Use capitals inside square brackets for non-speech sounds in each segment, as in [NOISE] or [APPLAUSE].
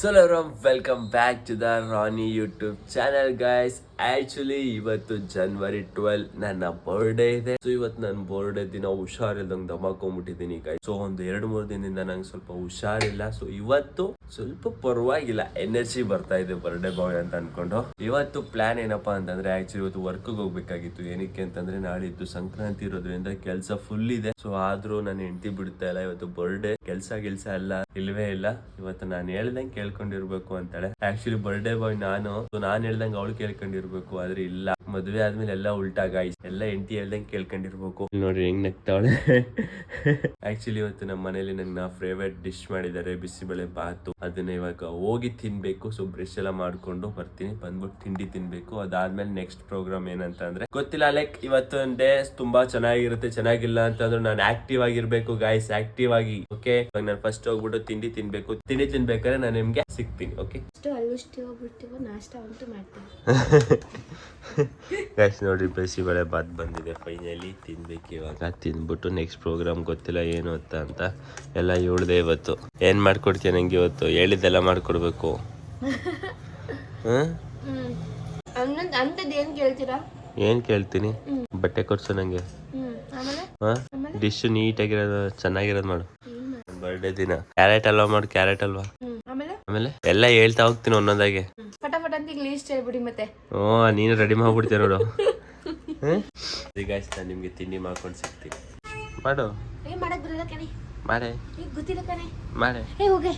ಸಲೋರಮ್ welcome back to the Rani YouTube channel guys actually ಇವತ್ತು ಜನವರಿ twelve ನನ್ನ birthday ಇದೆ. ಸೊ ಇವತ್ತು ನನ್ನ ಬರ್ಡೇ ದಿನ ಹುಷಾರಿಲ್ದಂಗೆ ದಮಾಕೊಂಡ್ಬಿಟ್ಟಿದ್ದೀನಿ ಗೈಸ್ ಸೊ ಒಂದು ಎರಡು ಮೂರು ದಿನದಿಂದ ನಂಗೆ ಸ್ವಲ್ಪ ಹುಷಾರಿಲ್ಲ. ಸೊ ಇವತ್ತು ಸ್ವಲ್ಪ ಪರವಾಗಿಲ್ಲ ಎನರ್ಜಿ ಬರ್ತಾ ಇದೆ ಬರ್ಡೇ ಬಾಯ್ ಅಂತ ಅನ್ಕೊಂಡು. ಇವತ್ತು ಪ್ಲಾನ್ ಏನಪ್ಪಾ ಅಂತಂದ್ರೆ ಆಕ್ಚುಲಿ ಇವತ್ತು ವರ್ಕ್ ಹೋಗ್ಬೇಕಾಗಿತ್ತು. ಏನಕ್ಕೆ ಅಂತಂದ್ರೆ ನಾಳಿದ್ದು ಸಂಕ್ರಾಂತಿ ಇರೋದ್ರಿಂದ ಕೆಲಸ ಫುಲ್ ಇದೆ. ಸೊ ಆದ್ರೂ ನಾನು ಹೆಂಡತಿ ಬಿಡ್ತಾ ಇಲ್ಲ ಇವತ್ತು ಬರ್ಡೇ ಕೆಲಸ ಗಿಲ್ಸ ಅಲ್ಲ ಇಲ್ವೇ ಇಲ್ಲ. ಇವತ್ತು ನಾನು ಹೇಳ್ದಂಗೆ ಕೇಳ್ಕೊಂಡಿರ್ಬೇಕು ಅಂತಾಳೆ. ಆಕ್ಚುಲಿ ಬರ್ಡೇ ಬಾಯ್ ನಾನು. ಸೊ ನಾನು ಹೇಳ್ದಂಗೆ ಅವಳು ಕೇಳ್ಕೊಂಡಿರ್ಬೇಕು, ಆದ್ರೆ ಇಲ್ಲ. ಮದುವೆ ಆದ್ಮೇಲೆ ಎಲ್ಲ ಉಲ್ಟಾ ಗಾಯ್ಸ್ ಎಲ್ಲ ಹೆಂಡತಿ ಹೇಳ್ದಂಗೆ ಕೇಳ್ಕೊಂಡಿರ್ಬೇಕು. ನೋಡ್ರಿ ಹೆಂಗ್ ನಗ್ತಾವಳೆ ಆಕ್ಚುಲಿ [LAUGHS] ಇವತ್ತು ನಮ್ಮ ಮನೇಲಿ ನನ್ನ ಫೇವ್ರೇಟ್ ಡಿಶ್ ಮಾಡಿದ್ದಾರೆ, ಬಿಸಿಬೇಳೆ ಬಾತು. ಅದನ್ನ ಇವಾಗ ಹೋಗಿ ತಿನ್ಬೇಕು ಸೊ ಬ್ರಷ್ ಎಲ್ಲ ಮಾಡ್ಕೊಂಡು ಬರ್ತೀನಿ. ಬಂದ್ಬಿಟ್ಟು ತಿಂಡಿ ತಿನ್ಬೇಕು. ಅದಾದ್ಮೇಲೆ ನೆಕ್ಸ್ಟ್ ಪ್ರೋಗ್ರಾಮ್ ಏನಂತ ಅಂದ್ರೆ ಗೊತ್ತಿಲ್ಲ ಲೈಕ್ ಇವತ್ತೊಂದ್ ಡೇ ತುಂಬಾ ಚೆನ್ನಾಗಿರುತ್ತೆ ಚೆನ್ನಾಗಿಲ್ಲ ಅಂತಂದ್ರೆ ನಾನು ಆಕ್ಟಿವ್ ಆಗಿರ್ಬೇಕು ಗಾಯ್ಸ್ ಆಕ್ಟಿವ್ ಆಗಿ. ಓಕೆ ಇವಾಗ ನಾನು ಫಸ್ಟ್ ಹೋಗ್ಬಿಟ್ಟು ತಿಂಡಿ ತಿನ್ಬೇಕು. ತಿಂಡಿ ತಿನ್ಬೇಕಾದ್ರೆ ನಾನು ನಿಮ್ಗೆ ಸಿಗ್ತೀನಿ ಓಕೆ ನೋಡಿ ನಾಷ್ಟ ಅಂತೂ ಮಾಡ್ತೀವಿ ಗಾಯ್ಸ್ [LAUGHS] ನೋಡಿ ಬಿಸಿಬೇಳೆ ಬಾತ್ ಬಂದಿದೆ ಫೈನಲಿ ತಿನ್ಬೇಕು ಇವಾಗ. ತಿಂದ್ಬಿಟ್ಟು ನೆಕ್ಸ್ಟ್ ಪ್ರೋಗ್ರಾಮ್ ಗೊತ್ತಿಲ್ಲ ಏನು ಅಂತ ಅಂತ ಎಲ್ಲ ಹೇಳ್ದೆ ಇವತ್ತು. ಏನ್ ಮಾಡ್ಕೊಡ್ತೀನಿ ನಂಗೆ ಇವತ್ತು? ಹೇಳಿದ್ದೆಲ್ಲ ಮಾಡ್ಕೊಡ್ಬೇಕು. ಏನು ಕೇಳ್ತೀನಿ? ಬಟ್ಟೆ ಕೊಡ್ಸು ನಂಗೆ. ಡಿಶ್ ನೀಟಾಗಿರೋದು ಚೆನ್ನಾಗಿರೋದು ಮಾಡು. ಬರ್ಡೇ ದಿನ. ಕ್ಯಾರೆಟ್ ಅಲ್ವಾ ಮಾಡು ಕ್ಯಾರೆಟ್ ಅಲ್ವಾ? ಆಮೇಲೆ? ಎಲ್ಲ ಹೇಳ್ತಾ ಹೋಗ್ತೀನಿ ಒಂದೊಂದಾಗೆ. ಓ ನೀನು ರೆಡಿ ಮಾಡ್ಬಿಡ್ತೀಯ ನೋಡು. ಹ್ಮ್ ನಾನು ನಿಮ್ಗೆ ತಿಂಡಿ ಮಾಡ್ಕೊಂಡು ಸಿಗ್ತೀನಿ. ಮಾಡು. ಮಾಡೆ ಗೊತ್ತಿಲ್ಲ ಕಣೆ ಮಾಡೆ ಏ ಹೋಗೆ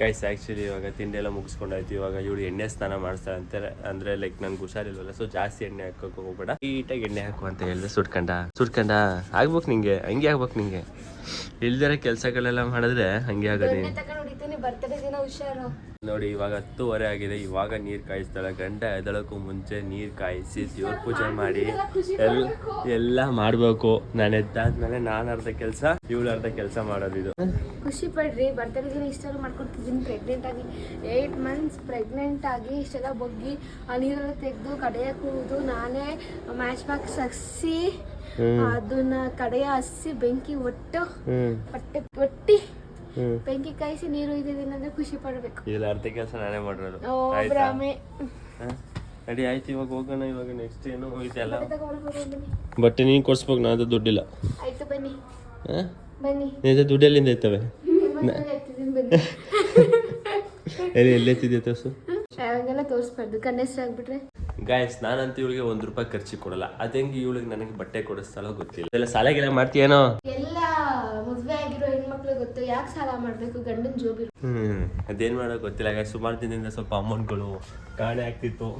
ಗೈಸ್ ಆ್ಯಕ್ಚುಲಿ ಇವಾಗ ತಿಂಡಿ ಎಲ್ಲ ಮುಗಿಸ್ಕೊಂಡಾಯ್ತು. ಇವಾಗ ಇವಳು ಎಣ್ಣೆ ಸ್ನಾನ ಮಾಡ್ತಾ ಅಂತಾರೆ ಅಂದ್ರೆ ಲೈಕ್ ನಂಗೆ ಹುಷಾರಿಲ್ವಲ್ಲ ಸೊ ಜಾಸ್ತಿ ಎಣ್ಣೆ ಹಾಕೋಕೆ ಹೋಗ್ಬೇಡ. ನೀಟಾಗಿ ಎಣ್ಣೆ ಹಾಕು ಅಂತ ಹೇಳಿದೆ ಸುಟ್ಕಂಡ. ಸುಟ್ಕಂಡ. ಆಗ್ಬೇಕು ನಿಂಗೆ. ಹಂಗೆ ಆಗ್ಬೇಕು ನಿಂಗೆ. ಇಲ್ದಿರೋ ಕೆಲಸಗಳೆಲ್ಲ ಮಾಡಿದ್ರೆ ಹಂಗೆ ಆಗೋದು. ಬರ್ತಡೇ ದಿನ ಹುಷಾರು. ನೋಡಿ ಇವಾಗ ಹತ್ತುವರೆ ಆಗಿದೆ. ಇವಾಗ ನೀರ್ ಕಾಯಿಸ್ತಾಳೆ. ಗಂಡ ಎದಳಕ್ಕೂ ಮುಂಚೆ ನೀರ್ ಕಾಯಿಸಿ ದೇವ್ರ ಪೂಜೆ ಮಾಡಿ ಎಲ್ಲ ಎಲ್ಲ ಮಾಡ್ಬೇಕು. ನಾನು ಎದ್ದಾದ್ಮೇಲೆ ನಾನು ಅರ್ಧ ಕೆಲಸ ಇವಳು ಅರ್ಧ ಕೆಲಸ ಮಾಡೋದು ಇದು. ಖುಷಿ ಪಡ್ರಿ. ಬರ್ತಡೇ ದಿನ ಇಷ್ಟೆಲ್ಲ ಮಾಡ್ಕೊಡ್ತಿದ್ದೀನಿ. ಪ್ರೆಗ್ನೆಂಟ್ ಆಗಿ ಏಯ್ಟ್ ಮಂತ್ಸ್ ಪ್ರೆಗ್ನೆಂಟ್ ಆಗಿ ಇಷ್ಟೆಲ್ಲ ಬಗ್ಗಿ ಆ ನೀರೆಲ್ಲ ತೆಗೆದು ಕಡೆಯ ಕೂದು ನಾನೇ ಮ್ಯಾಚ್ ಬಾಕ್ಸ್ ಹಸಿ ಅದನ್ನ ಕಡೆಯ ಹಸಿ ಬೆಂಕಿ ಒಟ್ಟು ಹೊಟ್ಟೆ ಒಟ್ಟಿ ಬೆಂಕಿ ಕಾಯಿಸಿ ನೀರು ಇದ್ದಿದ್ದೀನಿ ಅಂದ್ರೆ ಖುಷಿ ಪಡ್ಬೇಕು. ಇಲ್ಲ ಅರ್ಧ ಕೆಲಸ ನಾನೇ ಮಾಡಿರೋದು. ಅಡಿ ಆಯ್ತಾ? ಭ್ರಮೆ ಆಯ್ತು ಇವಾಗ ಹೋಗೋಣ ಇವಾಗ ನೆಕ್ಸ್ಟ್ ಏನು ಇದೆಲ್ಲ ಬಟ್ಟೆ ನೀನು ಕೊಡ್ಸ್ಬೇಕು ನಾನು ದುಡ್ಡಿಲ್ಲ. ಆಯ್ತು ಬನ್ನಿ. ನಿಜ ದುಡ್ಡು ಎಲ್ಲಿಂದ ಇರ್ತವೆ ಎಲ್ಲಿ ಎಲ್ಲೆತ್ತಿದೆ ತೋರ್ಸು? ಯಾವಾಗೆಲ್ಲ ತೋರಿಸ್ಬಾರ್ದು ಕಣ್ಣೆಸ್ಟ್ ಆಗ್ಬಿಟ್ರೆ. ಗಾಯಸ್ ನಾನಂತೂ ಇವಳಿಗೆ ಒಂದ್ ರೂಪಾಯಿ ಖರ್ಚಿ ಕೊಡಲ್ಲ. ಅದಂಗೆ ಇವಳಿಗೆ ನನಗೆ ಬಟ್ಟೆ ಕೊಡಿಸ್ತಾಳೋ ಗೊತ್ತಿಲ್ಲ. ಎಲ್ಲ ಸಾಲಾಗೆಲ್ಲ ಮಾಡ್ತೀಯೇನೋ ಎಲ್ಲ ಮದುವೆ ಆಗಿರೋ ಹೆಣ್ಮಕ್ಳು ಗೊತ್ತು ಯಾಕೆ ಸಾಲ ಮಾಡಬೇಕು? ಗಂಡನ ಜೋಬಿ ಹ್ಮ್ ಅದೇನ್ ಮಾಡೋ ಗೊತ್ತಿಲ್ಲ. ಸುಮಾರು ದಿನದಿಂದ ಸ್ವಲ್ಪ ಅಮೌಂಟ್ಗಳು ಕಾಣೆ ಆಗ್ತಿತ್ತು. [LAUGHS]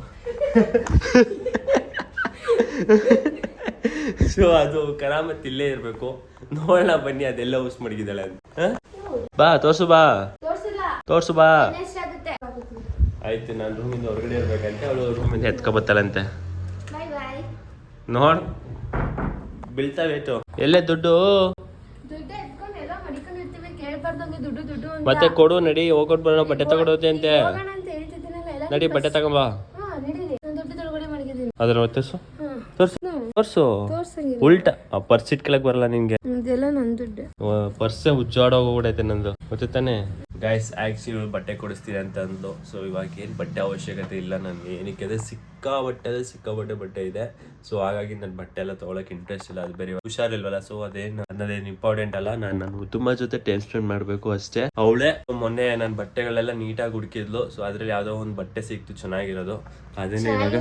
ಸೊ ಅದು ಕರಾಮತ್ ಇಲ್ಲೇ ಇರ್ಬೇಕು. ನೋಡೋಣ ಬನ್ನಿ ಅದೆಲ್ಲ ಯೂಸ್ ಮಡಗಿದಳೆ ಅಂತ. ಹ? ಬಾ ತೋರ್ಸು ಬಾ. ತೋರಿಸಿಲ್ಲ. ತೋರ್ಸು ಬಾ. ಎಷ್ಟಾಗುತ್ತೆ ಆಯ್ತು ನಾನು ರೂಮಿಂದ ಹೊರಗಡೆ ಇರ್ಬೇಕಂತೆ. ಅವಳು ರೂಮಿಂದ ಎತ್ಕೊಬತ್ತಾಳಂತೆ ಬಾಯ್ ಬಾಯ್ ನೋಡ್. ಬೀಳ್ತಾವೇಟು ಎಲ್ಲೇ ದುಡ್ಡು? ದುಡ್ಡು ದುಡ್ಡು ಅಂತ. ಮತ್ತೆ ಕೊಡು ನಡಿ ಹೋಗೋಟ್ ಬರೋಣ ಬಟ್ಟೆ ತಗೊಡೋತೆ ಅಂತೆ ಹೋಗೋಣ ಅಂತ ಹೇಳ್ತಿದ್ದೀನಲ್ಲ ಎಲ್ಲ ನಡಿ ಬಟ್ಟೆ ತಗೊಂಬಾ. ಹಾ ನಡೀರಿ ನಾನು ದುಡ್ಡು ತೊಳಗಡೆ ಮಡಗಿದ್ದೀನಿ. ಅದ್ರ ತೋರ್ಸು. ಹ್ಮ್ ತೋರ್ಸು. ತೋರ್ಸು. ತೋರ್ಸಂಗಿಲ್ಲ. ಉಲ್ಟಾ. ಆ ಪರ್ಸ್ ಇಟ್ಕೊಳಕ್ ಬರಲ್ಲ ನಿನ್ಗೆ ಇದೆಲ್ಲ ನನ್ನ ದುಡ್ಡು. ಪರ್ಸೆ ಉಜ್ಜಾಡೋಗ್ಬಿಡೈತೆ ನಂದು. ಗೊತ್ತ ತಾನೆ ಗೈಸ್ ಆಕ್ಚುಲಿ ಬಟ್ಟೆ ಕೊಡಿಸ್ತೀರ ಅಂತ ಅಂದ್ಲು. ಸೊ ಇವಾಗ ಏನು ಬಟ್ಟೆ ಅವಶ್ಯಕತೆ ಇಲ್ಲ. ನನಗೆ ಏನಕ್ಕೆ ಅದೇ ಸಿಕ್ಕಾಬಟ್ಟೆ ಅದೇ ಸಿಕ್ಕ ಬಟ್ಟೆ ಇದೆ. ಸೊ ಹಾಗಾಗಿ ನನ್ನ ಬಟ್ಟೆ ಎಲ್ಲ ತೊಗೊಳಕ್ಕೆ ಇಂಟ್ರೆಸ್ಟ್ ಇಲ್ಲ. ಅದು ಬೇರೆ ಹುಷಾರಿಲ್ವಲ್ಲ? ಸೊ ಅದೇನು ಅನ್ನೋದೇನು ಇಂಪಾರ್ಟೆಂಟ್ ಅಲ್ಲ. ನಾನು ನನ್ನ ತುಂಬಾ ಜೊತೆ ಟೈಮ್ ಸ್ಪೆಂಡ್ ಮಾಡಬೇಕು ಅಷ್ಟೇ. ಅವಳೇ ಮೊನ್ನೆ ನನ್ನ ಬಟ್ಟೆಗಳೆಲ್ಲ ನೀಟಾಗಿ ಹುಡುಕಿದ್ಲು ಸೊ ಅದ್ರಲ್ಲಿ ಯಾವುದೋ ಒಂದು ಬಟ್ಟೆ ಸಿಕ್ತು. ಚೆನ್ನಾಗಿರೋದು. ಅದನ್ನೇ ಇವಾಗ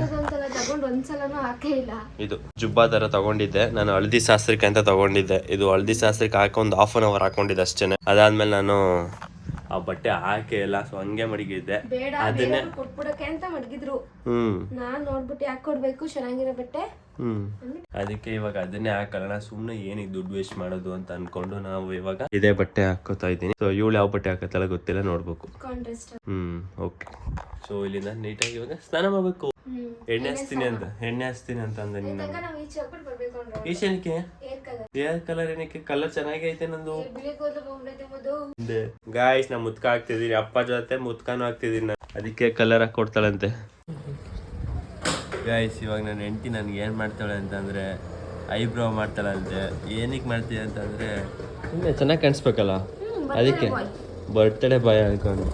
ಇದು ಜುಬ್ಬಾ ತರ ತಗೊಂಡಿದ್ದೆ. ನಾನು ಹಳದಿ ಶಾಸ್ತ್ರಕ್ಕೆ ಅಂತ ತಗೊಂಡಿದ್ದೆ. ಇದು ಹಳದಿ ಶಾಸ್ತ್ರಕ್ಕೆ ಹಾಕಿ ಒಂದು ಹಾಫ್ ಅನ್ ಅವರ್ ಹಾಕೊಂಡಿದ್ದೆ ಅಷ್ಟೇನೆ. ಅದಾದ್ಮೇಲೆ ನಾನು ಆ ಬಟ್ಟೆ ಹಾಕೇ ಇಲ್ಲ ಸೊ ಹಂಗೆ ಮಡಗಿದ್ದೆ. ಬೇಡ ಅದನ್ನೇ ಬೇರೆಯವ್ರು ಕೊಟ್ಬಿಡಕ್ಕೆ ಅಂತ ಮಡಗಿದ್ರು. ಹ್ಮ್. ನಾನ್ ನೋಡ್ಬಿಟ್ಟು ಯಾಕೆ ಕೊಡ್ಬೇಕು? ಚೆನ್ನಾಗಿರೋ ಬಟ್ಟೆ? ಹ್ಮ್. ಅದಕ್ಕೆ ಇವಾಗ ಅದನ್ನೇ ಹಾಕಲ್ಲ ಸುಮ್ನೆ ಏನಿಗೆ ದುಡ್ಡು ವೇಸ್ಟ್ ಮಾಡೋದು ಅಂತ ಅನ್ಕೊಂಡು ನಾವು ಇವಾಗ ಇದೇ ಬಟ್ಟೆ ಹಾಕೋತಾ ಇದ್ದೀನಿ. ಸೊ ಇವಳು ಯಾವ ಬಟ್ಟೆ ಹಾಕತ್ತಲ್ಲ ಗೊತ್ತಿಲ್ಲ ನೋಡ್ಬೇಕು. ಕಾಂಟ್ರಾಸ್ಟ್ ಹ್ಮ್ ಓಕೆ ಸೊ ಇಲ್ಲಿಂದ ನೀಟಾಗಿ ಇವಾಗ ಸ್ನಾನ ಮಾಡ್ಬೇಕು. ಎಣ್ಣೆ ಹಚ್ತೀನಿ ಅಂತ ಎಣ್ಣೆ ಹಚ್ತೀನಿ ಅಂತ ಅಂದೆ ನೀನು. ತನಕ ನಾವು ಈಚೆ ಹೋಗ್ಬಿಟ್ಟು ಬರ್ಬೇಕು. ಅಂದ್ರೆ ಈಶಾನಿಕೆ ಏರ್ ಕಲರ್. ಏನಕ್ಕೆ? ಕಲರ್ ಚೆನ್ನಾಗಿ ಐತೆ ನಂದು ಗಾಯ್ಸ್ ನಾ ಮುತ್ಕ ಹಾಕ್ತಿದೀನಿ ಅಪ್ಪ ಜೊತೆ ಮುತ್ಕಾನು ಹಾಕ್ತಿದೀನಿ ನಾನು. ಅದಕ್ಕೆ ಕಲರ್ ಹಾಕಿ ಕೊಡ್ತಾಳಂತೆ. ಗಾಯ್ಸ್ ಇವಾಗ ನನ್ನ ಹೆಂಡತಿ ನನ್ಗೆ ಏನು ಮಾಡ್ತಾಳೆ ಅಂತಂದ್ರೆ ಐಬ್ರೋ ಮಾಡ್ತಾಳಂತೆ. ಏನಕ್ಕೆ ಮಾಡ್ತೀಯ ಅಂತಂದ್ರೆ ಚೆನ್ನಾಗಿ ಕಾಣಿಸ್ಬೇಕಲ್ಲ? ಅದಕ್ಕೆ. ಬರ್ತಡೇ ಬಾಯ್ ಅನ್ಕೊಂಡು.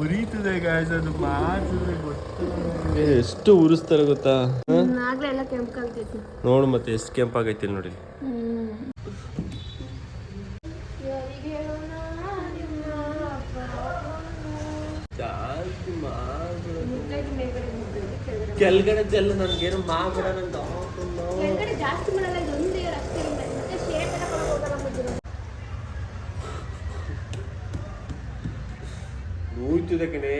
ಉರಿತದೆ ಗಾಯ್ಸ್ ಅದು ಮಾತ್ರ ಎಷ್ಟು ಉರಿಸ್ತಾರೆ ಗೊತ್ತಾ? ಆಗ್ಲೇ ಎಲ್ಲ ನೋಡು ಮತ್ತೆ ಎಷ್ಟು ಕೆಂಪಾಗೈತಿ ನೋಡಿ. ಕೆಳಗಡೆ ಜಲ್ಲ ನನ್ಗೇನು ಮಾಡ್ಬೇಡ ಕೆಳಗಡೆ ಜಾಸ್ತಿ ಮಾಡಲ್ಲ ಇದು ಒಂದೇ ರಸ್ತೆ ಇದೆ. ಮತ್ತೆ ಶೇಪ್ ಎಲ್ಲ ಕೊಡಕ್ ಹೋಗಲ್ಲ ಮುದ್ದು. ನೋಯ್ತಿದೆ ಕಣೇ.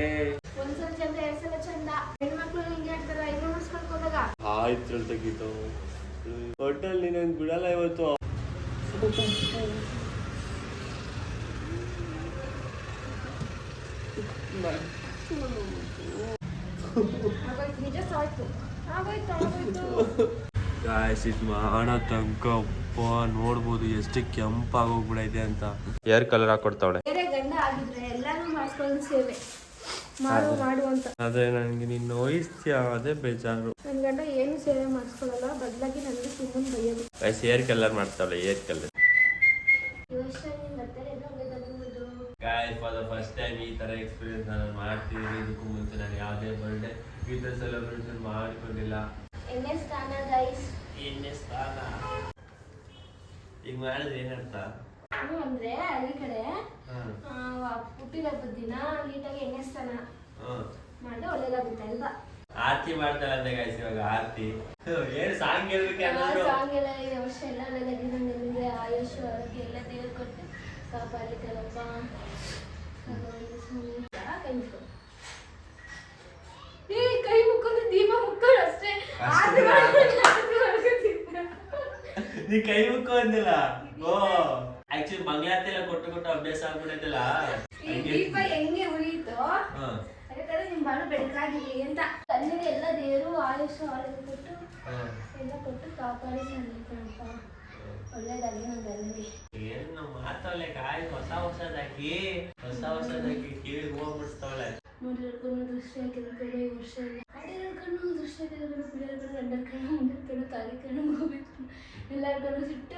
ಆಯ್ತು ತೆಗಿತು. ಹೋಟೆಲ್ ನೀನು ಬಿಡಲ್ಲ ಇವತ್ತು. ಇದು ಮಾಡೋ ತನಕ ಅಪ್ಪ ನೋಡ್ಬೋದು ಎಷ್ಟು ಕೆಂಪಾಗೋಗ್ಬಿಡೈತೆ ಅಂತ. ಏರ್ ಕಲರ್ ಹಾಕೊಡ್ತಾವಳೆ. ಬೇರೆ ಗಂಡ ಆಗಿದ್ರೆ ಎಲ್ಲಾನು ಮಾಡ್ಕೊಂಡು ಸೇವೆ. ಮಾಡು ಮಾಡು ಅಂತ. ಅದೇ ನನಗೆ ನೀನು ನೋಯಿಸ್ತೀಯ ಅದೇ ಬೇಜಾರು. ನನ್ನ ಗಂಡ ಏನು ಸೇವೆ ಮಾಡಿಸ್ಕೊಳ್ಳಲ್ಲ ಬದಲಾಗಿ ನನಗೆ ಸುಮ್ಮನೆ ಬೈಯೋದು. Guys hair colour ಮಾಡ್ತಾವಲ್ಲ hair colour guys for the first time ಈ ತರ ಎಕ್ಸ್ಪೀರಿಯನ್ಸ್ ನಾನು ಮಾಡ್ತಿದ್ದೀನಿ. ಇದಕ್ಕೂ ಮುಂಚೆ ನಾನು ಯಾವುದೇ ಬರ್ಡೇ ಈ ಥರ ಸೆಲೆಬ್ರೇಷನ್ ಮಾಡ್ಕೊಂಡಿಲ್ಲ. ಎಣ್ಣೆ ಸ್ನಾನ ಗೈಸ್ ಎಣ್ಣೆ ಸ್ಥಾನ ಈಗ ಮಾಡಿದ್ರೆ ಏನರ್ಥ? ಹ್ಞೂ ಅಂದ್ರೆ ಹಳ್ಳಿ ಕಡೆ ಹುಟ್ಟಿದ ಹಬ್ಬದ ದಿನ ನೀಟಾಗಿ ಎಣ್ಣೆ ಸ್ನಾನ ಮಾಡಿದ್ರೆ ಒಳ್ಳೇದಾಗುತ್ತೆ ಅಲ್ವಾ? ಆರತಿ ಮಾಡ್ತಾಳೆ ಅಂದೆ ಗಾಯ್ಸ್ ಇವಾಗ ಆರತಿ. ಏನು ಸಾಂಗ್ ಹೇಳ್ಬೇಕು ಅನ್ನೋದು ಸಾಂಗ್ ಎಲ್ಲ ಈ ವರ್ಷ ಎಲ್ಲ ಒಳ್ಳೇದಾಗಿ ನಮಗೆ ಆಯುಷ್ ಆರೋಗ್ಯ ಎಲ್ಲ ದೇವ್ರು ಕೊಟ್ಟು ಕಾಪಾಡಿ ಕೈ ಏ ಕೈ ಮುಕ್ಕೊಂಡು ದೀಪ ಮುಕ್ಕೊಂಡು ಅಷ್ಟೇ. ಆರತಿ ಮಾಡ್ಕೊಂಡು ನೀ ಕೈ ಮುಕ್ಕು ಅಂದಿಲ್ಲ? ಓ. ಆಕ್ಚುಲಿ ಮಂಗಳಾರತಿ ಎಲ್ಲ ಕೊಟ್ಟು ಕೊಟ್ಟು ಅಭ್ಯಾಸ ಆಗ್ಬಿಡೈತಲ್ಲ ಈ ದೀಪ ಹೆಂಗೆ ಉರಿಯಿತೋ ಅದಕ್ಕಾದ್ರೆ ನಿಮ್ ಬಾಳು ಬೆಳಕಾಗಿರ್ಲಿ ಅಂತ. ಕಣ್ಣಿಗೆ ಎಲ್ಲ ದೇವರು ಆಯುಷ್ ಆರೋಗ್ಯ ಕೊಟ್ಟು ಎಲ್ಲ ಕೊಟ್ಟು ಕಾಪಾಡಿ ಸಣ್ಣ ಒಳ್ಳೇದಾಗಿ ನನ್ನ ಏನ್ ಮಾತಾವಳೆ ಕಾಯಿ ಹೊಸ ಹೊಸದಾಕಿ ಹೊಸ ಹೊಸದಾಕಿ ಕಿವಿಗೆ ಹೋಗ್ಬಿಡ್ತಾವಳೆ ನೋಡಿ ಕಣ್ಣು ದೃಷ್ಟಿ ಹಾಕಿದ್ರು ಈ ವರ್ಷ ಎಲ್ಲ ಅಡೆರಡು ಕಣ್ಣು ದೃಷ್ಟಿ ಹಾಕಿದ್ರು ಬಿಡರ ಕಣ್ಣು ಮುಂದಿನ ಕಣ್ಣು ತಾಯಿ ಕಣ್ಣು ಕಣ್ಣು ಎಲ್ಲರ ಕಣ್ಣು ಸಿಟ್ಟು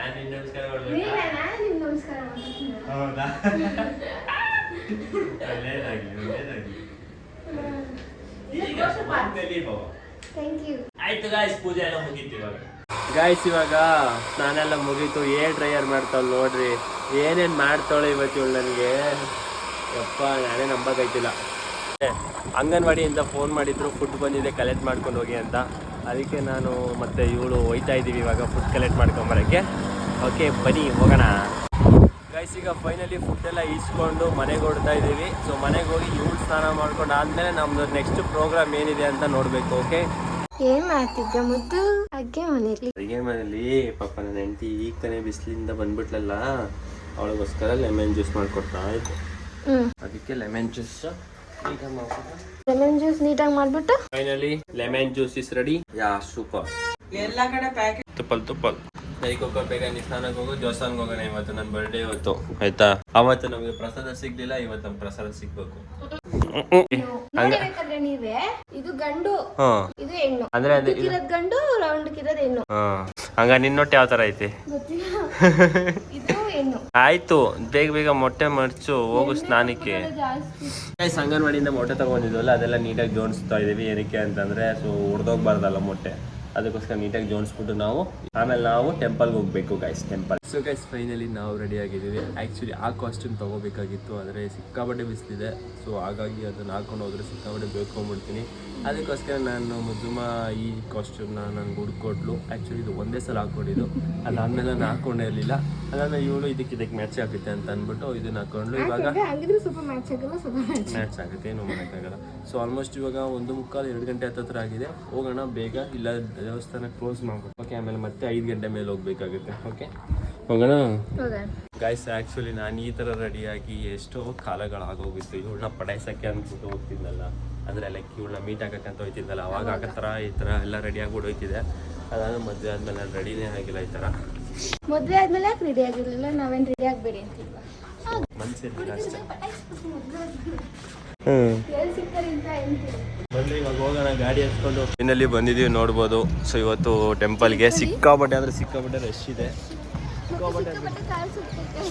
ನಾನು ನಿನ್ನ ನಮಸ್ಕಾರ ಮಾಡ್ಬೇಕಾ. ನೀವೇ ನಾನು ನಿಮ್ಗೆ ನಮಸ್ಕಾರ ಮಾಡ್ತೀನಿ ಹೌದಾ? [LAUGHS] ಒಳ್ಳೇದಾಗ್ಲಿ ಒಳ್ಳೇದಾಗ್ಲಿ. ಈಗ ಮಂಗಲಿ ಭವ ಥ್ಯಾಂಕ್ ಯು ಆಯ್ತು ಗಾಯ್ಸ್ ಪೂಜೆ ಎಲ್ಲ ಮುಗೀತು ಇವಾಗ. ನಾನೆಲ್ಲ ಇವಾಗ ಸ್ನಾನ ಎಲ್ಲ ಮುಗೀತು ಏ ಡ್ರೈಯರ್ ಮಾಡ್ತಾವ್ ನೋಡ್ರಿ. ಏನೇನ್ ಮಾಡ್ತಾಳೆ ಇವತ್ತು ಇವಳು ನನಗೆ. ಯಪ್ಪ ನಾನೇ ನಂಬಕೈತಿಲ್ಲ ಅಂಗನವಾಡಿಯಿಂದ ಫೋನ್ ಮಾಡಿದ್ರು ಫುಡ್ ಬಂದಿದೆ ಕಲೆಕ್ಟ್ ಮಾಡ್ಕೊಂಡು ಹೋಗಿ ಅಂತ. ಅದಕ್ಕೆ ನಾನು ಮತ್ತೆ ಇವಳು ಹೋಯ್ತಾ ಇದ್ದೀವಿ ಇವಾಗ ಫುಡ್ ಕಲೆಕ್ಟ್ ಮಾಡ್ಕೊಂಬರಕ್ಕೆ ಓಕೆ ಬನ್ನಿ ಹೋಗೋಣ. ಗೈಸ್ ಈಗ ಫೈನಲಿ ಫುಡ್ ಎಲ್ಲ ಈಸ್ಕೊಂಡು ಮನೆಗೆ ಹೊಡ್ತಾ ಇದ್ದೀವಿ. ಸೊ ಮನೆಗೆ ಹೋಗಿ ಇವಳು ಸ್ನಾನ ಮಾಡ್ಕೊಂಡು ಆದ್ಮೇಲೆ ನಮ್ದು ನೆಕ್ಸ್ಟ್ ಪ್ರೋಗ್ರಾಮ್ ಏನಿದೆ ಅಂತ ನೋಡಬೇಕು ಓಕೆ? ಏನ್ ಮಾಡ್ತಿದ್ದ ಮುದ್ದು? ಅಗ್ಗೆ ಮನೇಲಿ. ಅಡುಗೆ ಮನೇಲಿ ಪಾಪ ನನ್ನ ಹೆಂಡತಿ ಈಗ ತಾನೇ ಬಿಸಿಲಿಂದ ಬಂದ್ಬಿಟ್ಲಲ್ಲ ಅವಳಿಗೋಸ್ಕರ ಲೆಮನ್ ಜ್ಯೂಸ್ ಮಾಡ್ಕೊಡ್ತಾ ಇದ್ದೆ. ಹ್ಮ್. ಅದಕ್ಕೆ ಲೆಮನ್ ಜ್ಯೂಸ್ ಈಗ ಲೆಮನ್ ಜ್ಯೂಸ್ ನೀಟಾಗಿ ಮಾಡ್ಬಿಟ್ಟು? Finally lemon juice is ready ya super ಎಲ್ಲ ಕಡೆ ಪ್ಯಾಕೆಟ್. ತುಪ್ಪಲ್ ತುಪ್ಪಲ್. ಕೈಕೋಕ ಬೇಗ ನಿಸ್ನಾನಕ್ಕೆ ಹೋಗು ದೇವಸ್ಥಾನಕ್ಕೆ ಹೋಗೋಣ ಇವತ್ತು ನನ್ನ ಬರ್ಡೇ ಇವತ್ತು. ಆಯ್ತಾ? ಅವತ್ತು ನಮಗೆ ಪ್ರಸಾದ ಸಿಗ್ಲಿಲ್ಲ ಇವತ್ತು ನಮ್ಗೆ ಪ್ರಸಾದ ಸಿಗ್ಬೇಕು. ನೋಡಿಬೇಕಾದ್ರೆ ನೀವೇ ಇದು ಗಂಡು ಹಾ. ಇದು ಹೆಣ್ಣು. ಅಂದ್ರೆ ಅದೇ ಗಂಡು ರೌಂಡ್ ಇರೋದ್ ಹೆಣ್ಣು. ಹಾ. ಹಂಗ ನಿನ್ನೊಟ್ಟೆ ಯಾವ ತರ ಐತಿ? ಗೊತ್ತಿಲ್ಲ. [LAUGHS] ಇದು ಹೆಣ್ಣು. ಆಯ್ತು ಬೇಗ ಬೇಗ ಮೊಟ್ಟೆ ಮರ್ಚು ಹೋಗು ಸ್ನಾನಕ್ಕೆ. ಜಾಸ್ತಿ. ಗೈಸ್ ಅಂಗನವಾಡಿಯಿಂದ ಮೊಟ್ಟೆ ತಗೊಂಡಿದ್ವಲ್ಲ ಅದೆಲ್ಲ ನೀಟಾಗಿ ಜೋಡಿಸ್ತಾ ಇದೀವಿ. ಏನಕ್ಕೆ ಅಂತಂದ್ರೆ ಸೊ ಹೊಡೆದೋಗ್ಬಾರ್ದಲ್ಲ ಮೊಟ್ಟೆ. ಅದಕ್ಕೋಸ್ಕರ ನೀಟಾಗಿ ಜೋಡಿಸ್ಬಿಟ್ಟು ನಾವು ಆಮೇಲೆ ನಾವು ಟೆಂಪಲ್ಗೆ ಹೋಗಬೇಕು guys temple so guys finally ನಾವು ರೆಡಿ ಆಗಿದ್ದೀವಿ. ಆ್ಯಕ್ಚುಲಿ ಆ ಕಾಸ್ಟ್ಯೂಮ್ ತೊಗೋಬೇಕಾಗಿತ್ತು ಆದರೆ ಸಿಕ್ಕಾಪಟ್ಟೆ ಬಿಸಿಲಿದೆ. ಸೊ ಹಾಗಾಗಿ ಅದನ್ನು ಹಾಕೊಂಡು ಹೋದರೆ ಸಿಕ್ಕಾಪಟ್ಟೆ ಬೇಕೊಂಡ್ಬಿಡ್ತೀನಿ ಅದಕ್ಕೋಸ್ಕರ ನಾನು ಮುಜುಮ ಈ ಕಾಸ್ಟ್ಯೂಮ್ನ ನನಗೆ ಹುಡ್ಕೊಟ್ಲು. ಆ್ಯಕ್ಚುಲಿ ಇದು ಒಂದೇ ಸಲ ಹಾಕ್ಕೊಂಡಿದ್ದು ಅದಾದಮೇಲೆ ನಾನು ಹಾಕ್ಕೊಂಡೇ ಇರಲಿಲ್ಲ. ಅದಾದ್ಮೇಲೆ ಇವಳು ಇದಕ್ಕೆ ಇದಕ್ಕೆ ಮ್ಯಾಚ್ ಆಗುತ್ತೆ ಅಂತ ಅಂದ್ಬಿಟ್ಟು ಇದನ್ನ ಹಾಕ್ಕೊಂಡ್ಲು ಇವಾಗ ಮ್ಯಾಚ್ ಆಗುತ್ತೆ ಏನು ಮಾಡೋಕ್ಕಾಗಲ್ಲ ಸೊ ಆಲ್ಮೋಸ್ಟ್ ಇವಾಗ ಒಂದು ಮುಕ್ಕಾಲು ಎರಡು ಗಂಟೆ ಹತ್ತತ್ರ ಆಗಿದೆ. ಹೋಗೋಣ ಬೇಗ ಇಲ್ಲ ದೇವಸ್ಥಾನ ಕ್ಲೋಸ್ ಮಾಡ್ಬಿಟ್ಟು ಓಕೆ ಆಮೇಲೆ ಮತ್ತೆ ಐದು ಗಂಟೆ ಮೇಲೆ ಹೋಗ್ಬೇಕಾಗುತ್ತೆ. ಓಕೆ ಹೋಗೋಣ ಗಾಯ್ಸ್ ಆ್ಯಕ್ಚುಲಿ ನಾನು ಈ ಥರ ರೆಡಿಯಾಗಿ ಎಷ್ಟೋ ಕಾಲಗಳಾಗೋಗಿತ್ತು. ಇವಳನ್ನ ಪಡಾಯಿಸೋಕ್ಕೆ ಅಂದ್ಬಿಟ್ಟು ಹೋಗ್ತಿದ್ದಲ್ಲ ಅಂದರೆ ಲೈಕ್ ಇವಳನ್ನ ಮೀಟ್ ಆಗಕ್ಕೆ ಅಂತ ಹೋಯ್ತಿದ್ದಲ್ಲ ಅವಾಗ ಆಗೋ ಥರ ಈ ಥರ ಎಲ್ಲ ರೆಡಿ ಆಗ್ಬಿಟ್ಟು ಹೋಯ್ತಿದೆ ಅದಾದ್ಮೇಲೆ ಮದುವೆ ಆದಮೇಲೆ ನಾನು ರೆಡಿನೇ ಆಗಿಲ್ಲ ಈ ಥರ. ಮದುವೆ ಆದ್ಮೇಲೆ ಯಾಕೆ ರೆಡಿ ಆಗಿರಲಿಲ್ಲ? ನಾವೇನ್ ರೆಡಿ ಆಗ್ಬೇಡಿ ಅಂತಿಲ್ವಾ? ಮನ್ಸಿರ್ಲಿಲ್ಲ ಅಷ್ಟೇ. ಗಾಡಿ ಹತ್ಕೊಂಡು. ಫೈನಲ್ಲಿ ಬಂದಿದ್ದೀವಿ ನೋಡ್ಬೋದು. ಸೊ ಇವತ್ತು ಟೆಂಪಲ್ಗೆ ಸಿಕ್ಕಾಬಟ್ಟೆ ಅಂದರೆ ಸಿಕ್ಕಾಬಟ್ಟೆ ರಶ್ ಇದೆ.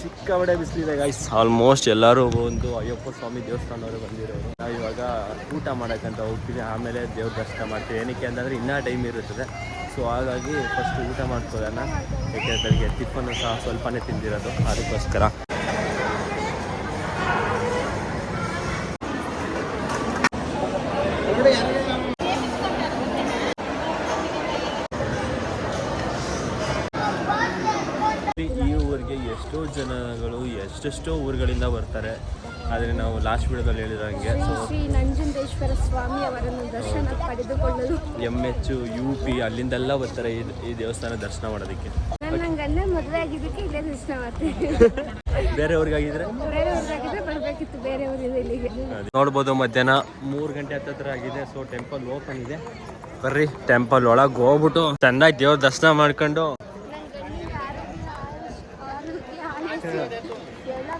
ಸಿಕ್ಕಾಪಟ್ಟೆ ಬಿಸಿಲಿದೆ ಗೈಸ್ ಆಲ್ಮೋಸ್ಟ್ ಎಲ್ಲರೂ ಒಂದು ಅಯ್ಯಪ್ಪ ಸ್ವಾಮಿ ದೇವಸ್ಥಾನವರು ಬಂದಿರೋರು. ನಾವು ಇವಾಗ ಊಟ ಮಾಡೋಕ್ಕಂತ ಹೋಗ್ತೀವಿ ಆಮೇಲೆ ದೇವ್ರ ದರ್ಶನ ಮಾಡ್ತೀವಿ ಏನಕ್ಕೆ ಅಂತಂದರೆ ಇನ್ನೂ ಟೈಮ್ ಇರುತ್ತದೆ. ಸೊ ಹಾಗಾಗಿ ಫಸ್ಟ್ ಊಟ ಮಾಡ್ಕೊಳ್ಳೋಣ. ಯಾಕೆಂದ್ರೆ ಬೆಳಗ್ಗೆ ಟಿಫನ್ನು ಸಹ ಸ್ವಲ್ಪನೇ ತಿಂದಿರೋದು. ಅದಕ್ಕೋಸ್ಕರ. ಜನಗಳು ಎಷ್ಟೆಷ್ಟೋ ಊರುಗಳಿಂದ ಬರ್ತಾರೆ. ಆದರೆ ನಾವು ಲಾಸ್ಟ್ ವಿಡಿಯೋದಲ್ಲಿ ಹೇಳಿದಂಗೆ ಶ್ರೀ ಸೊ ಶ್ರೀ ನಂಜುಂಡೇಶ್ವರ ಸ್ವಾಮಿ ಅವರನ್ನು ದರ್ಶನ ಪಡೆದುಕೊಳ್ಳಲು ಎಂ ಎಚ್ ಯು ಪಿ ಅಲ್ಲಿಂದೆಲ್ಲ ಬರ್ತಾರೆ ಈ ಈ ದೇವಸ್ಥಾನ ದರ್ಶನ ಮಾಡೋದಕ್ಕೆ. ನನ್ನ ಗಂಡ ಮದುವೆ ಆಗಿದ್ದಕ್ಕೆ ಇಲ್ಲೇ ದರ್ಶನ ಮಾಡ್ತೀನಿ. ಬೇರೆ ಊರಿಗಾಗಿದ್ರೆ ಬೇರೆ ಬರಬೇಕಿತ್ತು ಬೇರೆ ಇಲ್ಲಿಗೆ. ನೋಡ್ಬೋದು ಮಧ್ಯಾಹ್ನ ಮೂರು ಗಂಟೆ ಹತ್ತತ್ರ ಆಗಿದೆ ಸೊ ಟೆಂಪಲ್ ಓಪನ್ ಇದೆ. ಬರ್ರಿ ಟೆಂಪಲ್ ಒಳಗೆ ಹೋಗ್ಬಿಟ್ಟು. ಚೆನ್ನಾಗಿ ದೇವ್ರ ದರ್ಶನ ಮಾಡ್ಕೊಂಡು ನನ್ನ ಗಂಡಿಗೆ ಆರೋಗ್ಯ ಆರೋಗ್ಯ ಆಯಸ್ಸು ಎಲ್ಲ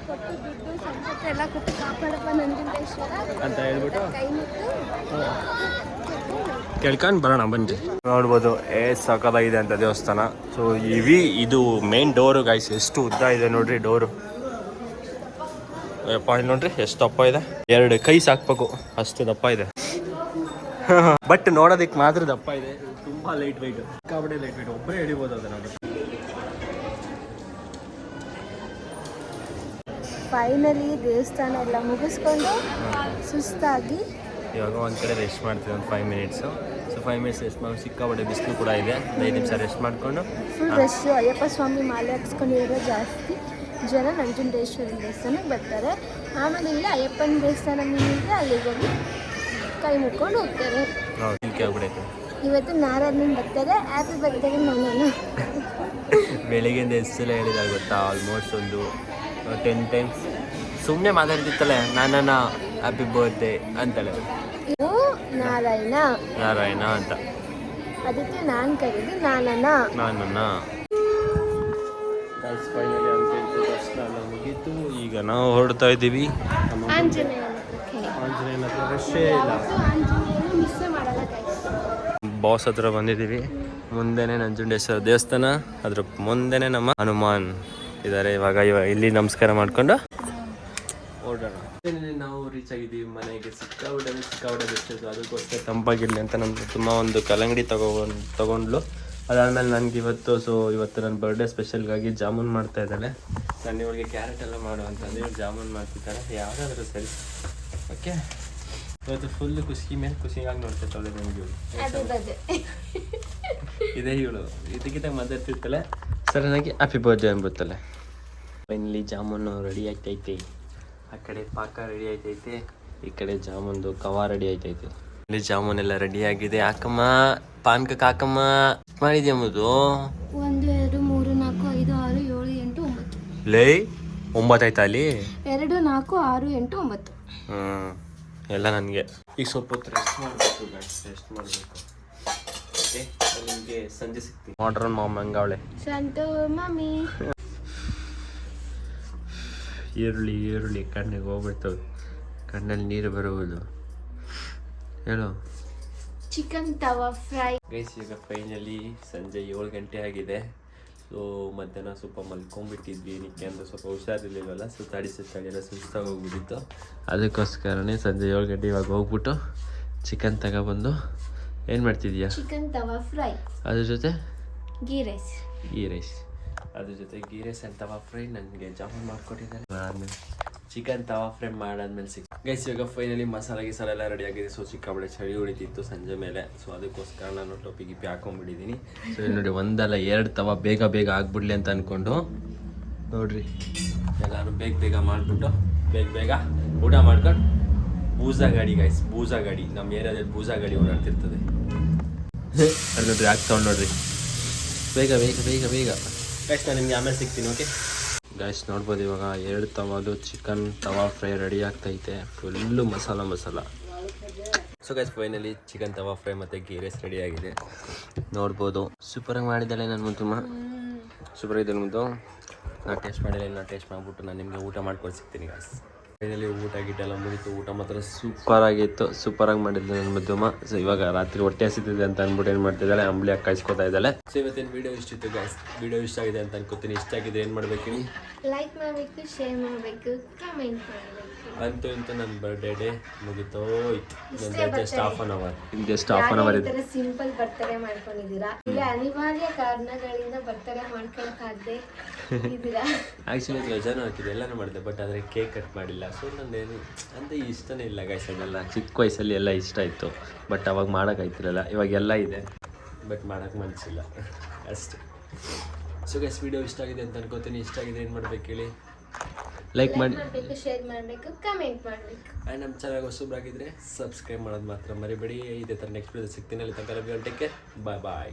ಕೊಟ್ಟು ದುಡ್ಡು ಸಂಪತ್ತು ಎಲ್ಲ ಕೊಟ್ಟು ಕಾಪಾಡಪ್ಪ ನಂಜುಂಡೇಶ್ವರ. ಅಂತ ಹೇಳ್ಬಿಟ್ಟು? ಕೈ ಮುಟ್ಟು ಕೇಳ್ಕೊಂಡು ಬರೋಣ ಬನ್ನಿ. ನೋಡ್ಬೋದು ಏ ಸಕಲಾಗಿದೆ ಅಂತ ದೇವಸ್ಥಾನ. ಸೊ ಇವಿ ಇದು ಮೇನ್ ಡೋರು ಗಾಯ್ಸ್ ಎಷ್ಟು ಉದ್ದ ಇದೆ ನೋಡ್ರಿ ಡೋರು ಪಾಯಿಂಟ್ ಇಲ್ಲಿ ನೋಡ್ರಿ ಎಷ್ಟು ದಪ್ಪ ಇದೆ? ಎರಡು ಕೈ ಸಾಕ್ಬೇಕು ಅಷ್ಟು ದಪ್ಪ ಇದೆ. [LAUGHS] ಬಟ್ ನೋಡೋದಕ್ಕೆ ಮಾತ್ರ ದಪ್ಪ ಇದೆ. ತುಂಬಾ ಲೈಟ್ ವೈಟ್ ಸಿಕ್ಕಾಪಟ್ಟೆ ಲೈಟ್ ವೈಟ್ ಒಬ್ಬರೇ ಹಿಡಿಬೋದು ಅದನ್ನ. ಫೈನಲಿ ದೇವಸ್ಥಾನ ಎಲ್ಲ ಮುಗಿಸ್ಕೊಂಡು ಸುಸ್ತಾಗಿ ಇವಾಗ ಒಂದು ಕಡೆ ರೆಸ್ಟ್ ಮಾಡ್ತೀವಿ ಒಂದು five minutes so five minutes rest ಮಾಡಿ ಸಿಕ್ಕಾಪಟ್ಟೆ ಬಿಸಿಲು ಕೂಡ ಇದೆ. ಐದು ನಿಮಿಷ ರೆಸ್ಟ್ ಮಾಡಿಕೊಂಡು ಫುಲ್ ರಶ್ ಅಯ್ಯಪ್ಪ ಸ್ವಾಮಿ ಮಾಲೆ ಹಾಕ್ಸ್ಕೊಂಡಿರೋ ಜಾಸ್ತಿ ಜನ ನಂಜುಂಡೇಶ್ವರಿ ದೇವಸ್ಥಾನಕ್ಕೆ ಬರ್ತಾರೆ. ಆಮೇಲೆ ಇಲ್ಲಿ ಅಯ್ಯಪ್ಪನ ದೇವಸ್ಥಾನ ಮೀನಿದ್ರೆ ಅಲ್ಲಿಗೆ ಹೋಗಿ ಕೈ ಮುಕ್ಕೊಂಡು ಹೋಗ್ತಾರೆ. ಇವತ್ತು ನಾರಾಯಣ ಬರ್ತಾರೆ. ಹ್ಯಾಪಿ ಬರ್ತಾರೆ ನಾನು [LAUGHS] ಬೆಳಿಗ್ಗೆ ಎಷ್ಟು ಸಲ ಹೇಳಿದಾಗ ಗೊತ್ತಾ? ಆಲ್ಮೋಸ್ಟ್ ಒಂದು ಟೆನ್ ಟೈಮ್ಸ್ ಸುಮ್ಮನೆ ಮಾತಾಡ್ತಿತ್ತಲ್ಲ ನಾನ ಹ್ಯಾಪಿ ಬರ್ತ್ಡೇ ಅಂತಳೆ. ನಾರಾಯಣ. ನಾರಾಯಣ ಅಂತ. ಅದಕ್ಕೆ ನಾನು ಕರೀದು ನಾನಣ್ಣ ನಾನನ್ನ. ಫೈನಲಿ ದರ್ಶನ ಎಲ್ಲ ಮುಗೀತು. ಈಗ ನಾವು ಹೊರಡ್ತಾ ಇದ್ದೀವಿ. ಆಂಜನೇಯನ ರಶ್ಶೇ ಇಲ್ಲ. ಬಾಸ್ ಹತ್ರ ಬಂದಿದ್ದೀವಿ. ಮುಂದೆನೆ ನಂಜುಂಡೇಶ್ವರ ದೇವಸ್ಥಾನ ಅದ್ರ ಮುಂದೆನೆ ನಮ್ಮ ಹನುಮಾನ್ ಇದ್ದಾರೆ. ಇವಾಗ ಇವಾಗ ಇಲ್ಲಿ ನಮಸ್ಕಾರ ಮಾಡ್ಕೊಂಡು ಓಡೋಣ ನಾವು ರೀಚ್ ಆಗಿದ್ದೀವಿ ಮನೆಗೆ. ಸಿಕ್ಕಾಬಿಟ್ಟೆ ಸಿಕ್ಕಾಬಿಟ್ಟೆ ಬಿಸ್ನೆಸ್ ಅದಕ್ಕೋಸ್ಕರ ತಂಪಾಗಿರಲಿ ಅಂತ ನಮ್ಗೆ ತುಂಬ ಒಂದು ಕಲ್ಲಂಗಡಿ ತಗೊಂಡು ತಗೊಂಡ್ಲು. ಅದಾದ್ಮೇಲೆ ನನಗೆ ಇವತ್ತು ಸೊ ಇವತ್ತು ನನ್ನ ಬರ್ಡೇ ಸ್ಪೆಷಲ್ಗಾಗಿ ಜಾಮೂನ್ ಮಾಡ್ತಾ ಇದ್ದಾಳೆ. ನಾನು ಇವಳಿಗೆ ಕ್ಯಾರೆಟ್ ಎಲ್ಲ ಮಾಡು ಇವ್ರು ಜಾಮೂನ್ ಮಾಡ್ತಿದ್ದಾರೆ ಯಾವುದಾದ್ರೂ ಸರಿ. ಓಕೆ ಇವತ್ತು ಫುಲ್ ಖುಷಿ ಮೇಲೆ ಖುಷಿಯಾಗಿ ನೋಡ್ತಿರ್ತಾಳೆ ನನಗೆ. ಇವಳು [LAUGHS] ಇದೇ ಇವಳು. ಇದಕ್ಕಿಂತ ಮಾತಾಡ್ತಿರ್ತಾಳೆ ಸಡನ್ ನನಗೆ ಹ್ಯಾಪಿ ಬರ್ಡೇ ಅನ್ಬಿಡ್ತಾಳೆ ಫೈನಲಿ ಜಾಮೂನು ರೆಡಿ ಆಗ್ತೈತೆ. ಆ ಕಡೆ ಪಾಕ ರೆಡಿ ಆಯ್ತೈತೆ ಈ ಕಡೆ ಜಾಮೂನ್ದು ಕವ ರೆಡಿ ಆಯ್ತೈತೆ ಇಲ್ಲಿ ಜಾಮೂನ್ ಎಲ್ಲ ರೆಡಿ ಆಗಿದೆ. ಹಾಕಮ್ಮ ಪಾನ್ಕ ಹಾಕಮ್ಮ ಮಾಡಿದ್ಯಾ ಮುದು? ಒಂದು ಎರಡು ಮೂರು ನಾಲ್ಕು ಐದು ಆರು ಏಳು ಎಂಟು ಒಂಬತ್ತು. ಲೇ ಒಂಬತ್ತಾಯ್ತಾ ಅಲ್ಲಿ? ಎರಡು ನಾಲ್ಕು ಆರು ಎಂಟು ಒಂಬತ್ತು. ಹ್ಞೂ ಎಲ್ಲ ನನಗೆ. ಈಗ ಸ್ವಲ್ಪ ಹೊತ್ತು ರೆಸ್ಟ್ ಮಾಡಬೇಕು ರೆಸ್ಟ್ ಮಾಡಬೇಕು. ನಿಮಗೆ ಸಂಜೆ ಸಿಗ್ತೀನಿ. ಮಾಡ್ರನ್ ಮಾಮ್ ಹಂಗಾವಳೆ ಸಂತು ಮಮ್ಮಿ. ಈರುಳ್ಳಿ ಈರುಳ್ಳಿ ಕಣ್ಣಿಗೆ ಹೋಗ್ಬಿಡ್ತವೆ. ಕಣ್ಣಲ್ಲಿ ನೀರು ಬರುವುದು. ಹೇಳು. ಚಿಕನ್ ತವಾ ಫ್ರೈ ಗೈಸ್ ಈಗ ಫೈನಲಿ ಸಂಜೆ ಏಳು ಗಂಟೆ ಆಗಿದೆ. ಸೊ ಮಧ್ಯಾಹ್ನ ಸ್ವಲ್ಪ ಮಲ್ಕೊಂಡ್ಬಿಟ್ಟಿದ್ವಿ. ಏನಕ್ಕೆ ಅಂದ್ರೆ ಸ್ವಲ್ಪ ಹುಷಾರಿರ್ಲಿಲ್ವಲ್ಲ ಸುತ್ತಾಡಿ ಸುತ್ತಾಡಿ ಎಲ್ಲ ಸುಸ್ತಾಗಿ ಹೋಗ್ಬಿಟ್ಟಿತ್ತು. ಅದಕ್ಕೋಸ್ಕರನೇ ಸಂಜೆ ಏಳು ಗಂಟೆ ಇವಾಗ ಹೋಗ್ಬಿಟ್ಟು ಚಿಕನ್ ತಗೊಬಂದು ಏನು ಮಾಡ್ತಿದ್ಯಾ? ಚಿಕನ್ ತವಾ ಫ್ರೈ ಅದ್ರ ಜೊತೆ? ಗೀ ರೈಸ್ ಗೀ ರೈಸ್ ಅದ್ರ ಜೊತೆ ghee rice and tawa fry ನನಗೆ ಜಾಮೂನ್ ಮಾಡಿಕೊಟ್ಟಿದ್ದಾರೆ. ಆದ್ಮೇಲೆ ಚಿಕನ್ ತವಾ ಫ್ರೈ ಮಾಡಾದ್ಮೇಲೆ ಸಿಕ್ ಗೈಸ್ ಇವಾಗ ಫೈನಲಿ ಮಸಾಲೆ ಗಿಸಾಲ ಎಲ್ಲ ರೆಡಿ ಆಗಿದೆ. ಸೊ ಚಿಕ್ಕಬಳೆ ಚಳಿ ಹೊಡಿತಿತ್ತು ಸಂಜೆ ಮೇಲೆ. ಸೊ ಅದಕ್ಕೋಸ್ಕರ ನಾನು ಟೋಪಿ ಗಿಪ್ಪಿ ಹಾಕೊಂಡ್ಬಿಟ್ಟಿದ್ದೀನಿ. ಸೊ ನೋಡಿ ಒಂದಲ್ಲ ಎರಡು ತವಾ ಬೇಗ ಬೇಗ ಆಗ್ಬಿಡ್ಲಿ ಅಂತ ಅಂದ್ಕೊಂಡು ನೋಡ್ರಿ. ಎಲ್ಲರೂ ಬೇಗ ಬೇಗ ಮಾಡಿಬಿಟ್ಟು ಬೇಗ ಬೇಗ ಊಟ ಮಾಡ್ಕೊಂಡು ಬೂಸಾ ಗಾಡಿ ಗೈಸ್ ಬೂಸಾ ಗಾಡಿ ನಮ್ಮ ಏರಿಯಾದಲ್ಲಿ ಬೂಸಾ ಗಾಡಿ ಓಡಾಡ್ತಿರ್ತದೆ ಅಲ್ಲಿ ನೋಡ್ರಿ ಆಗ್ತಾವ್ ನೋಡ್ರಿ ಬೇಗ ಬೇಗ ಬೇಗ ಬೇಗ. ಗಾಯ್ಸ್ ನಾನು ನಿಮ್ಗೆ ಆಮೇಲೆ ಸಿಗ್ತೀನಿ ಓಕೆ ಗೈಸ್ ನೋಡ್ಬೋದು ಇವಾಗ ಎರಡು ತವಾದು ಚಿಕನ್ ತವಾ ಫ್ರೈ ರೆಡಿ ಆಗ್ತೈತೆ. Full masala masala. So guys finally chicken tawa fry ಮತ್ತು ಗೀ ರೈಸ್ ರೆಡಿ ಆಗಿದೆ. ನೋಡ್ಬೋದು. ಸೂಪರಾಗಿ ಮಾಡಿದ್ದಾಳೆ ನನ್ನ ಮುತ್ತಮ್ಮ ಸೂಪರ್ ಇದೆ ಮುದ್ದು. ನಾನು ಟೇಸ್ಟ್ ಮಾಡಿಲ್ಲ ನಾನು ಟೇಸ್ಟ್ ಮಾಡಿಬಿಟ್ಟು ನಾನು ನಿಮಗೆ ಊಟ ಮಾಡ್ಕೊಂಡು ಸಿಗ್ತೀನಿ ಗೈಸ್ ಫೈನಲಿ ಊಟ ಗಿಟ್ಟೆಲ್ಲ ಮುಗಿತು ಮುಗೀತು ಊಟ ಮಾತ್ರ ಸೂಪರ್ ಆಗಿತ್ತು. ಸೂಪರ್ ಆಗಿ ಮಾಡಿದ್ಲು ನನ್ನ ಮಧ್ಯಮ. ಸೊ ಇವಾಗ ರಾತ್ರಿ ಹೊಟ್ಟೆ ಹಸಿತಿದೆ ಅಂತ ಅಂದ್ಬಿಟ್ಟು ಏನು ಮಾಡ್ತಿದ್ದಾಳೆ? ಅಂಬ್ಲಿ ಹಾಕಿ ಕಾಯಿಸ್ಕೊತಾ ಇದ್ದಾಳೆ. ಸೊ ಇವತ್ತಿನ ವಿಡಿಯೋ ಇಷ್ಟ ಇತ್ತು ಗಾಯ್ಸ್ ವಿಡಿಯೋ ಇಷ್ಟ ಆಗಿದೆ ಅಂತ ಅನ್ಕೋತೀನಿ. ಇಷ್ಟ ಆಗಿದೆ ಏನು ಮಾಡ್ಬೇಕು ಲೈಕ್ ಮಾಡಬೇಕು ಶೇರ್ ಮಾಡಬೇಕು ಕಮೆಂಟ್ ಮಾಡಬೇಕು. ಅಂತೂ ಇಂತೂ ನನ್ನ ಬರ್ಡೇ ಡೇ ಮುಗಿತೋಯ್ತು ನಂದು just. Half an hour just half an hour ಇದೆ ಸಿಂಪಲ್ ಬರ್ತಡೇ ಮಾಡ್ಕೊಂಡಿದ್ದೀರಾ? ಇಲ್ಲ ಅನಿವಾರ್ಯ ಕಾರಣಗಳಿಂದ ಬರ್ತಡೇ ಮಾಡ್ಕೊಳಕ್ಕಾಗದೆ ಇದ್ದೀರಾ? [LAUGHS] ಆ್ಯಕ್ಚುಲಿ ರಜಾನು ಹಾಕಿದೆ ಎಲ್ಲನೂ ಮಾಡಿದೆ ಬಟ್ ಆದರೆ ಕೇಕ್ ಕಟ್ ಮಾಡಿಲ್ಲ. ಸೊ ನಂದೇನು ಅಂತ ಇಷ್ಟನೇ ಇಲ್ಲ ಗೈಸ್ ಅದೆಲ್ಲ. ಚಿಕ್ಕ ವಯಸ್ಸಲ್ಲಿ ಎಲ್ಲ ಇಷ್ಟ ಇತ್ತು ಬಟ್ ಅವಾಗ ಮಾಡೋಕ್ಕಾಯ್ತಿರಲ್ಲ ಇವಾಗ ಎಲ್ಲ ಇದೆ. ಬಟ್ ಮಾಡೋಕ್ಕೆ ಮನಸ್ಸಿಲ್ಲ [LAUGHS] ಅಷ್ಟೇ. ಸೊ ಗೈಸ್ ವಿಡಿಯೋ ಇಷ್ಟ ಆಗಿದೆ ಅಂತ ಅನ್ಕೋತೀನಿ. ಇಷ್ಟ ಆಗಿದೆ ಏನು ಮಾಡ್ಬೇಕು ಹೇಳಿ? ಲೈಕ್ ಮಾಡಿ. ಮಾಡಬೇಕು ಶೇರ್ ಮಾಡಬೇಕು ಕಮೆಂಟ್ ಮಾಡಬೇಕು. ಆ್ಯಂಡ್ ನಮ್ಮ ಚಾನಲ್ ಹೊಸಬ್ರಾಗಿದ್ದರೆ ಸಬ್ಸ್ಕ್ರೈಬ್ ಮಾಡೋದು ಮಾತ್ರ ಮರಿಬೇಡಿ. ಇದೇ ಥರ ನೆಕ್ಸ್ಟ್ ವಿಡಿಯೋ ಸಿಗ್ತೀನಿ. ಅಲ್ಲಿ ತನಕ ಟೇಕ್ ಕೇರ್ ಬಾಯ್ ಬಾಯ್